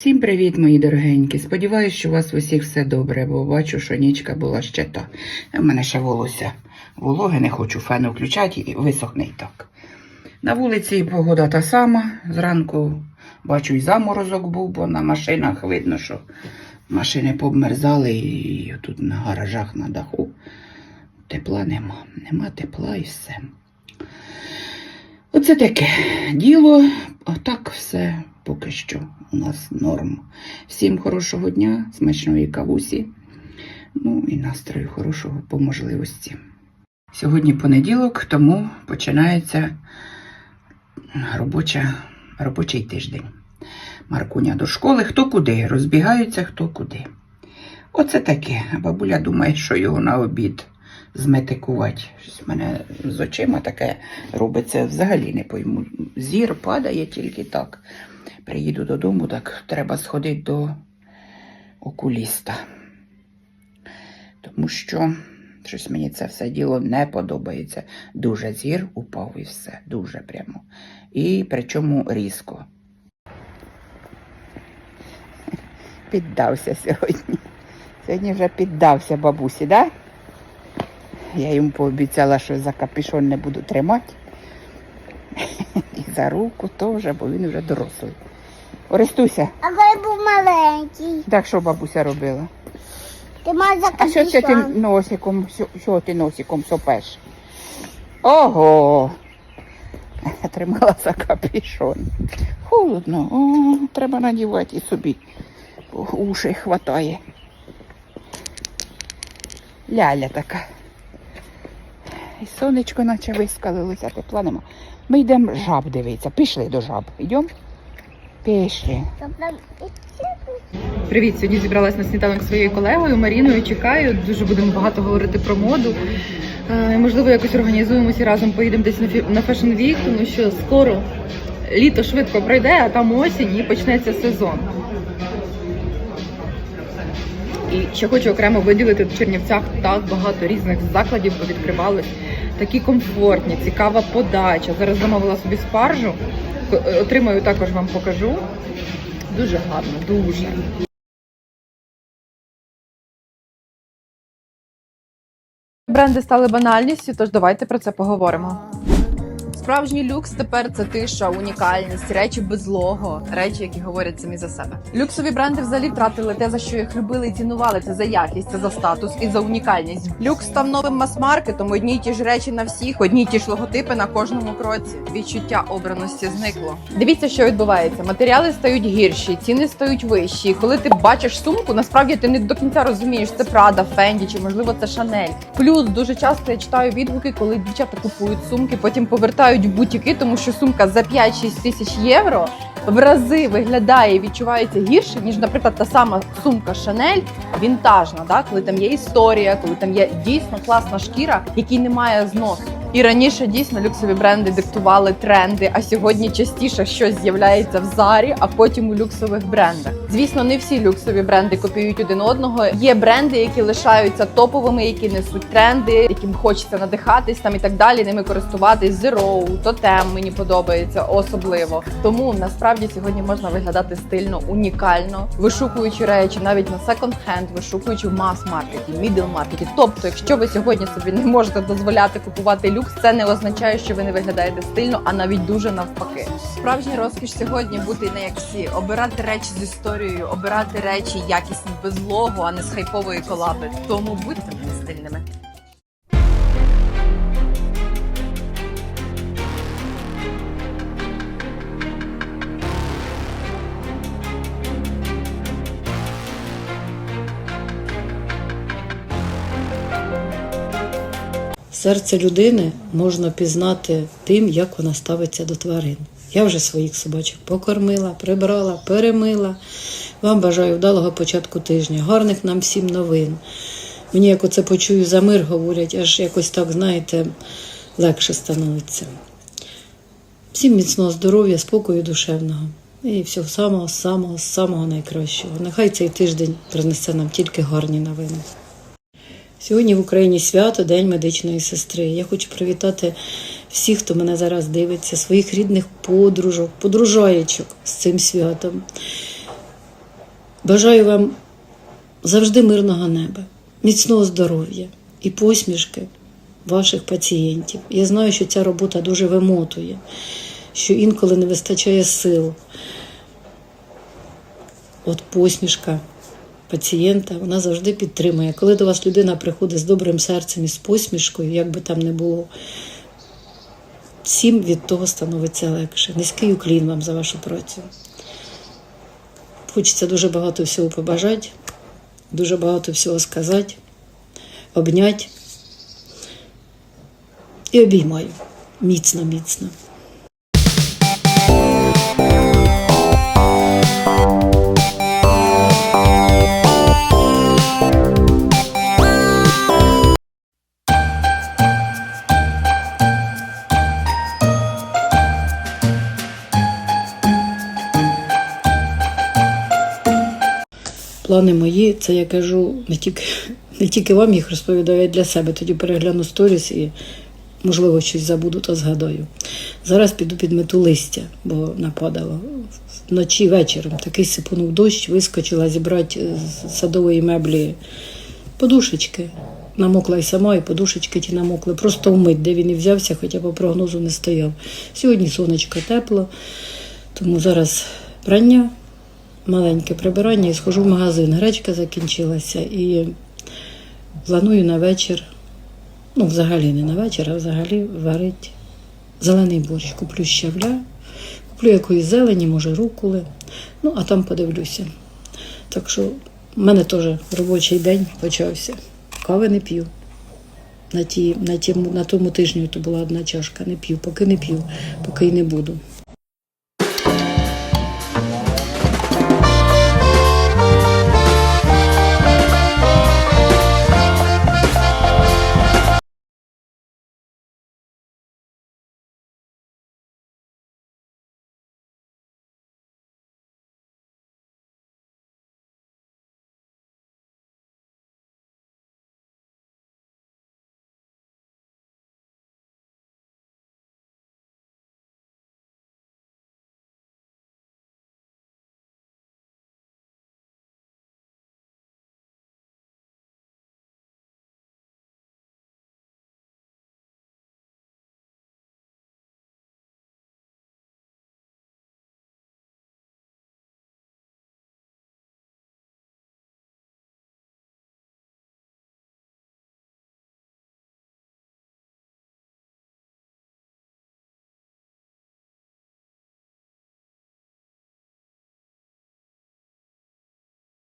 Всім привіт, мої дорогенькі. Сподіваюсь, що у вас усіх все добре, бо бачу, що нічка була ще та. У мене ще волосся вологе, не хочу фену включати і висохне і так. На вулиці погода та сама. Зранку бачу, і заморозок був, бо на машинах видно, що машини побмерзали і тут на гаражах на даху. Тепла нема. Нема тепла і все. Оце таке діло, а так все поки що у нас норм. Всім хорошого дня, смачної кавусі, ну і настрою хорошого по можливості. Сьогодні понеділок, тому починається робоча, робочий тиждень. Маркуня до школи, хто куди, розбігаються хто куди. Оце таке. Бабуля думає, що його на обід зметикувати. Щось в мене з очима таке робиться взагалі не пойму. Зір падає тільки так. Приїду додому, так треба сходити до окуліста. Тому що щось мені це все діло не подобається. Дуже зір упав і все. Дуже прямо. І причому різко. Піддався сьогодні. Сьогодні вже піддався бабусі, так? Да? Я йому пообіцяла, що за капюшон не буду тримати. І за руку теж, бо він вже дорослий. Орестуся, А коли був маленький, так що бабуся робила? ти за А що це ти носиком, що, що ти носиком сопеш? Ого! Тримала за капюшон. Холодно, О, треба надівати і собі. Ушей хватає. Ляля така. І сонечко наче вискалилося, тепла нема. Ми йдемо жаб дивитися. Пішли до жаб. Йдемо? Пішли. Привіт, сьогодні зібралась на сніданок своєю колегою Маріною. Чекаю. Дуже будемо багато говорити про моду. Е, Можливо, якось організуємося разом поїдемо десь на фі- Fashion Week, тому що скоро літо швидко пройде, а там осінь і почнеться сезон. І ще хочу окремо виділити в Чернівцях так багато різних закладів відкривалось. Такі комфортні, цікава подача. Зараз замовила собі спаржу. Е, Отримаю також вам покажу. Дуже гарно, дуже. Бренди стали банальністю, тож давайте про це поговоримо. Справжній люкс тепер це тиша, унікальність, речі без лого, речі, які говорять самі за себе. Люксові бренди взагалі втратили те, за що їх любили і цінували. Це за якість, це за статус і за унікальність. Люкс став новим мас-маркетом. Одні й ті ж речі на всіх, одні й ті ж логотипи на кожному кроці. Відчуття обраності зникло. Дивіться, що відбувається. Матеріали стають гірші, ціни стають вищі. Коли ти бачиш сумку, насправді ти не до кінця розумієш, це Прада, Фенді чи можливо це Шанель. Плюс дуже часто я читаю відгуки, коли дівчата купують сумки, потім повертають в бутіки, тому що сумка за 5-6 тисяч євро в рази виглядає і відчувається гірше, ніж, наприклад, та сама сумка Шанель вінтажна, да? коли там є історія, коли там є дійсно класна шкіра, якій немає зносу. І раніше дійсно люксові бренди диктували тренди, а сьогодні частіше щось з'являється в зарі, а потім у люксових брендах. Звісно, не всі люксові бренди копіюють один одного. Є бренди, які лишаються топовими, які несуть тренди, яким хочеться надихатись там і так далі. Ними користуватись Zero, Totem мені подобається особливо. Тому насправді сьогодні можна виглядати стильно, унікально, вишукуючи речі навіть на секонд-хенд, вишукуючи в мас-маркеті, мідл-маркеті. Тобто, якщо ви сьогодні собі не можете дозволяти купувати люкс, це не означає, що ви не виглядаєте стильно, а навіть дуже навпаки. Справжній розкіш сьогодні бути не як всі, обирати речі з історією, обирати речі якісні без лого, а не з хайпової колаби. Тому будьте стильними. Серце людини можна пізнати тим, як вона ставиться до тварин. Я вже своїх собачок покормила, прибрала, перемила. Вам бажаю вдалого початку тижня, гарних нам всім новин. Мені, як оце почую за мир, говорять, аж якось так, знаєте, легше становиться. Всім міцного здоров'я, спокою душевного і всього самого, самого, самого найкращого. Нехай цей тиждень принесе нам тільки гарні новини. Сьогодні в Україні свято День медичної сестри. Я хочу привітати всіх, хто мене зараз дивиться, своїх рідних подружок, подружаєчок з цим святом. Бажаю вам завжди мирного неба, міцного здоров'я і посмішки ваших пацієнтів. Я знаю, що ця робота дуже вимотує, що інколи не вистачає сил. От посмішка пацієнта, вона завжди підтримує. Коли до вас людина приходить з добрим серцем і з посмішкою, як би там не було, всім від того становиться легше. Низький уклін вам за вашу працю. Хочеться дуже багато всього побажати, дуже багато всього сказати, обняти. І обіймаю. Міцно, міцно. Плани мої, це я кажу не тільки, не тільки вам їх розповідаю, й для себе. Тоді перегляну сторіс і, можливо, щось забуду, то згадаю. Зараз піду підмету листя, бо нападало. Вночі вечором такий сипонув дощ, вискочила зібрати з садової меблі подушечки. Намокла й сама, і подушечки ті намокли. Просто вмить, де він і взявся, хоча по прогнозу не стояв. Сьогодні сонечко тепло, тому зараз прання маленьке прибирання і схожу в магазин. Гречка закінчилася і планую на вечір, ну, взагалі не на вечір, а взагалі варить зелений борщ. Куплю щавля, куплю якоїсь зелені, може, рукули. Ну, а там подивлюся. Так що в мене теж робочий день почався. Кави не п'ю. На, ті, на, тім, на тому тижні то була одна чашка, не п'ю, поки не п'ю, поки й не буду.